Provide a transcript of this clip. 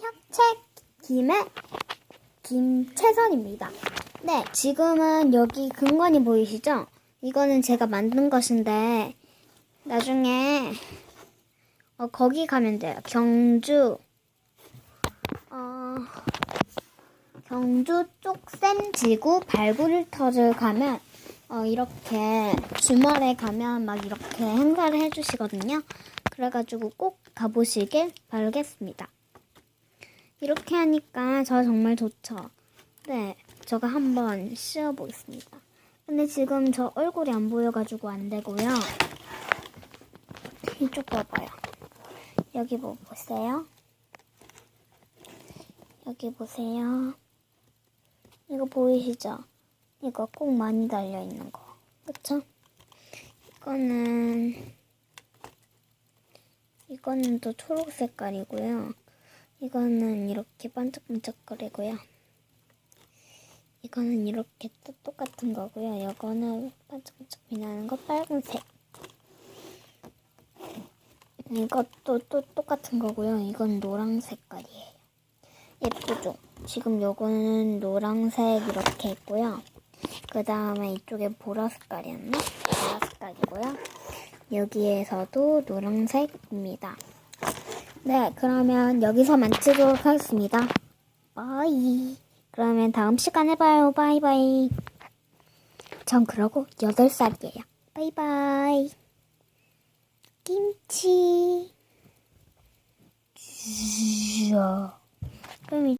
협책 김의 김채선입니다. 네, 지금은 여기 근관이 보이시죠? 이거는 제가 만든 것인데 나중에 어, 거기 가면 돼요. 경주 어, 경주 쪽센지구 발굴터를 가면 어, 이렇게 주말에 가면 막 이렇게 행사를 해주시거든요. 그래가지고 꼭 가보시길 바라겠습니다. 이렇게 하니까 저 정말 좋죠. 네, 제가 한번 씌워보겠습니다. 근데 지금 저 얼굴이 안 보여가지고 안 되고요. 이쪽 봐봐요. 여기 뭐 보세요? 여기 보세요. 이거 보이시죠? 이거 꼭 많이 달려있는 거. 그쵸? 이거는, 이거는 또 초록 색깔이고요. 이거는 이렇게 반짝반짝거리고요. 이거는 이렇게 또 똑같은 거고요. 이거는 반짝반짝 빛나는 거 빨간색. 이것도 또 똑같은 거고요. 이건 노랑 색깔이에요. 예쁘죠? 지금 요거는 노랑색 이렇게 있고요. 그 다음에 이쪽에 보라 색깔이었나? 보라 색깔이고요. 여기에서도 노란색입니다. 네, 그러면 여기서 마치도록 하겠습니다. 바이. 그러면 다음 시간에 봐요. 바이바이. 전 그러고 8살이에요. 바이바이. 김치. 그럼 이